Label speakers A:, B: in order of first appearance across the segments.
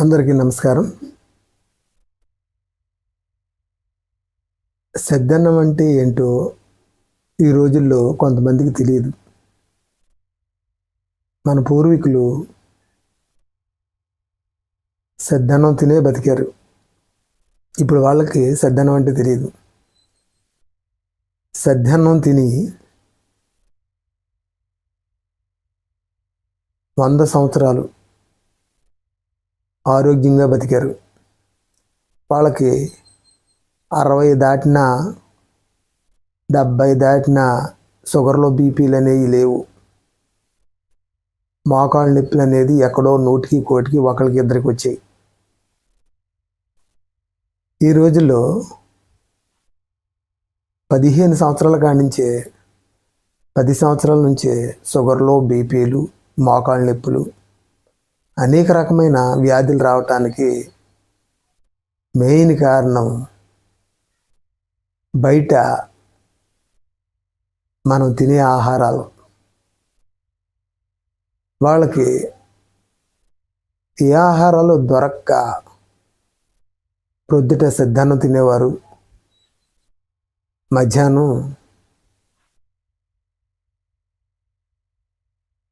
A: అందరికీ నమస్కారం. సెద్దన్నం అంటే ఏంటో ఈ రోజుల్లో కొంతమందికి తెలియదు. మన పూర్వీకులు సెద్దన్నం తినే బతికారు. ఇప్పుడు వాళ్ళకి సెద్దన్నం అంటే తెలియదు. సెద్దన్నం తిని వంద సంవత్సరాలు ఆరోగ్యంగా బతికారు. వాళ్ళకి అరవై దాటిన డెబ్భై దాటిన షుగర్లో బీపీలు అనేవి లేవు. మోకాళ్ళ నొప్పులు అనేది ఎక్కడో నూటికి కోటికి ఒకరికి ఇద్దరికి వచ్చాయి. ఈ రోజుల్లో పదిహేను సంవత్సరాల కాడి నుంచే పది సంవత్సరాల నుంచే షుగర్లో బీపీలు మోకాళ్ళ నొప్పులు అనేక రకమైన వ్యాధులు రావటానికి మెయిన్ కారణం బయట మనం తినే ఆహారాలు. వాళ్ళకి ఏ ఆహారాలు దొరక్క ప్రొద్దుట సిద్ధాన్నం తినేవారు. మధ్యాహ్నం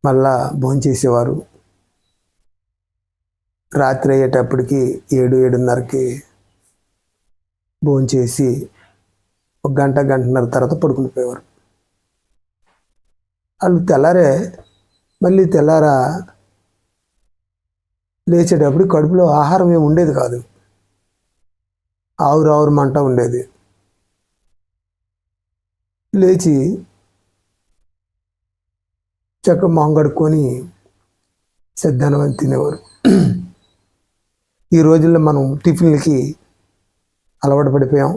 A: మళ్ళా భోంచేసేవారు. రాత్రి అయ్యేటప్పటికి ఏడు ఏడున్నరకి భోంచేసి ఒక గంట గంటన్నర తర్వాత పడుకుని పోయేవారు. వాళ్ళు తెల్లారే మళ్ళీ తెల్లారా లేచేటప్పుడు కడుపులో ఆహారం ఏమి ఉండేది కాదు. ఆవురు ఆవురు మంట ఉండేది. లేచి చక్క మొహం కడుక్కొని సిద్ధానం తినేవారు. ఈ రోజుల్లో మనం టిఫిన్లకి అలవాటు పడిపోయాం.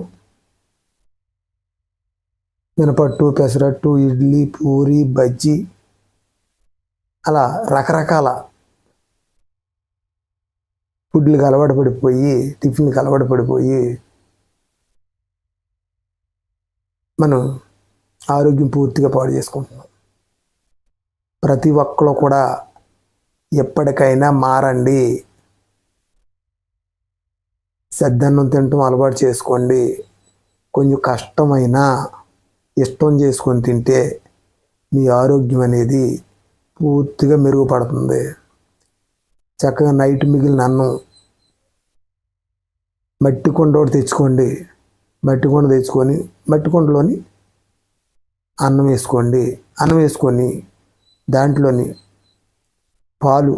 A: మినపట్టు పెసరట్టు ఇడ్లీ పూరి బజ్జీ అలా రకరకాల ఫుడ్లకు అలవాటు పడిపోయి టిఫిన్కి అలవాటు పడిపోయి మనం ఆరోగ్యం పూర్తిగా పాడు చేసుకుంటున్నాం. ప్రతి ఒక్కరు కూడా ఎప్పటికైనా మారండి. సద్దన్నం తినటం అలవాటు చేసుకోండి. కొంచెం కష్టమైనా ఇష్టం చేసుకొని తింటే మీ ఆరోగ్యం అనేది పూర్తిగా మెరుగుపడుతుంది. చక్కగా నైట్ మిగిలిన అన్నం మట్టి కొండ ఒకటి తెచ్చుకోండి. మట్టి కొండ తెచ్చుకొని మట్టి కొండలోని అన్నం వేసుకోండి. అన్నం వేసుకొని దాంట్లోని పాలు